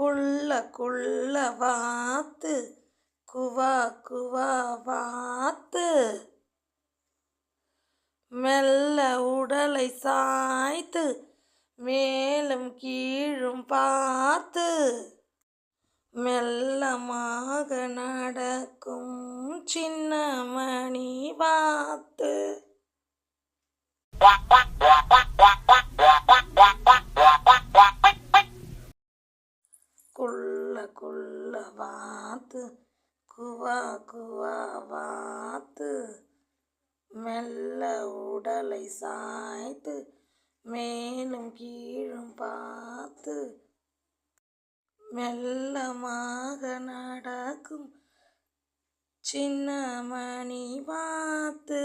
குள்ள குள்ள வாத்து குவா குவா வாத்து. மெல்ல உடலை சாய்த்து மேலும் கீழும் பார்த்து. மெல்லமாக நடக்கும் சின்னமணி வாத்து. குள்ள குள்ள வாத்து குவா குவா வாத்து. மெல்ல உடலை சாய்த்து மேலும் கீழும் பார்த்து. மெல்லமாக நடக்கும் சின்ன மணி பார்த்து